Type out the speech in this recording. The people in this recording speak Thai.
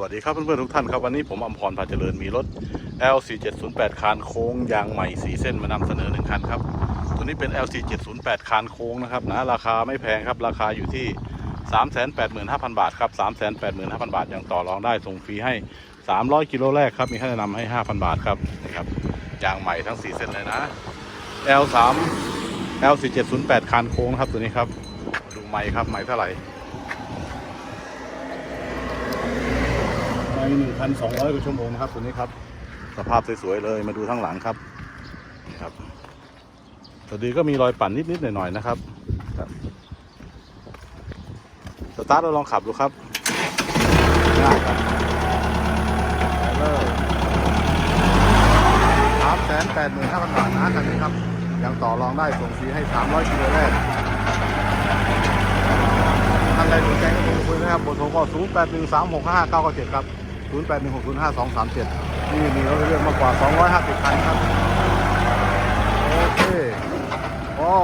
สวัสดีครับเพื่อนๆทุกท่านครับวันนี้ผมอมพรพาเจริญมีรถ L4708 คานโค้งยางใหม่4เส้นมานำเสนอ1คันครับตัวนี้เป็น L4708 คานโค้งนะครับนะราคาไม่แพงครับราคาอยู่ที่ 385,000 บาทครับ385,000 บาทยังต่อรองได้ส่งฟรีให้ 300 กิโลแรกครับมีค่าแนะนำให้ 5,000 บาทครับนี่ครับยางใหม่ทั้ง 4 เส้นเลยนะ L3 L4708 คานโค้งครับตัวนี้ครับดูไม้ครับไม้เท่าไหร่ ไปหนึ่งพันสองร้อยกว่าชั่วโมงนะครับตัวนี้ครับ สภาพสวยๆเลยมาดูทั้งหลังครับครับตัวดีก็มีรอยปั่นนิดๆหน่อยๆนะครับครับสตาร์ทเราลองขับดูครับง่ายครับไปเลยสามแสนแปดหมื่นห้าพันบาทนะคันนี้ครับ ยังต่อรองได้ส่งฟรีให้สามร้อยกิโลแรกท่านใดสนใจก็โทรคุยนะครับเบอร์โทรก็0 8 1 3 6 5 9 9 7ครับ 0 8 1 6 0 5 2 3 7นี่มีรถเรื่องมากกว่า 250 คันครับ โอเคอ๋อ